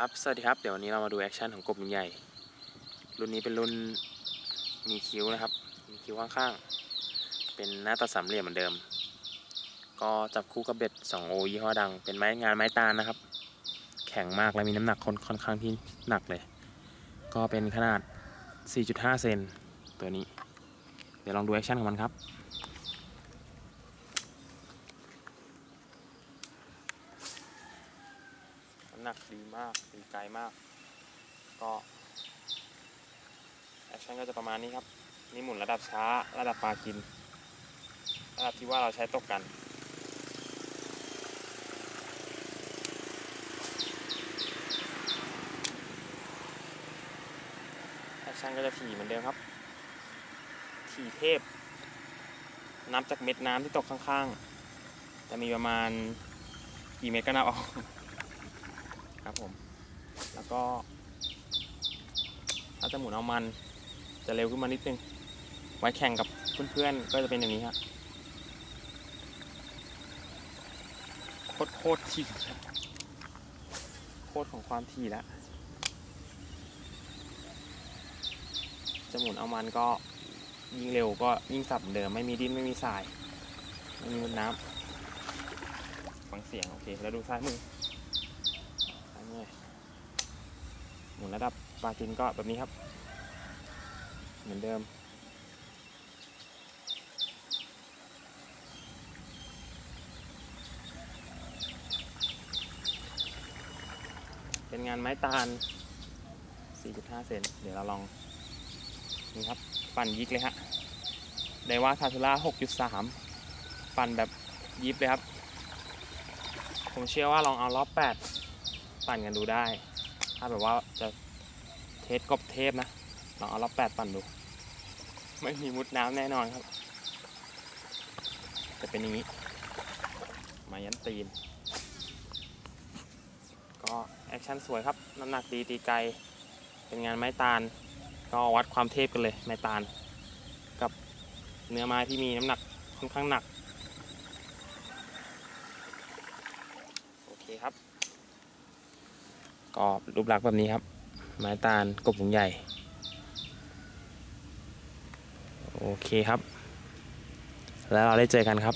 ครับ สวัสดีครับ เดี๋ยววันนี้เรามาดูแอคชั่นของกบใหญ่ รุ่นนี้เป็นรุ่นมีคิ้วนะครับ มีคิ้วข้างๆ เป็นหน้าตัดสามเหลี่ยมเหมือนเดิม ก็จับคู่กับเบ็ด2โอยี่ห้อดัง เป็นไม้งานไม้ตาลนะครับ แข็งมากและมีน้ำหนักค่อนค่อนข้างที่หนักเลย ก็เป็นขนาด 4.5 เซนตัวนี้ เดี๋ยวลองดูแอคชั่นของมันครับำหนักดีมากดีไกลมาก ก็แอคชั่นก็จะประมาณนี้ครับ นี่หมุนระดับช้า ระดับปลากิน ระดับที่ว่าเราใช้ตกกันแอคชั่นก็จะถี่เหมือนเดิมครับ ถี่เทพ นับจากเม็ดน้ำที่ตกข้างๆ จะมีประมาณกี่เม็ดก็นับเอา ครับผม แล้วก็ ถ้าจะหมุนเอามันจะเร็วขึ้นมานิดนึง ไว้แข่งกับเพื่อนๆ ก็จะเป็นอย่างนี้ฮะโคตรโคตรถี่โคตรของความถี่แล้วจะหมุนเอามันก็ยิ่งเร็วก็ยิ่งสับเดิมไม่มีดิ้นไม่มีสาย ไม่มีมุดน้ำฟังเสียง โอเค แล้วดูซ้ายมือ ซ้ายหมุนระดับปลากินก็แบบนี้ครับ เหมือนเดิม เป็นงานไม้ตาล 4.5 เซนเดี๋ยวเราลอง นี่ครับ ปั่นยิกเลยฮะไดว่าทาทูล่า 6.3 ปั่นแบบยิบเลยครับ ผมเชื่อว่าลองเอารอบ 8 ปั่นกันดูได้ ถ้าแบบว่าจะเทสกบเทพนะลองเอารอบ8ปั่นดู ไม่มีมุดน้ำแน่นอนครับ จะเป็นอย่างนี้ มายันตีน ก็แอคชั่นสวยครับ น้ำหนักดีตีไกล เป็นงานไม้ตาล ก็วัดความเทพกันเลยไม้ตาล กับเนื้อไม้ที่มีน้ำหนักค่อนข้างหนัก โอเคครับ กรอบรูปลักษณ์แบบนี้ครับ ไม้ตาลกบหุงใหญ่ โอเคครับ แล้วเราได้เจอกันครับ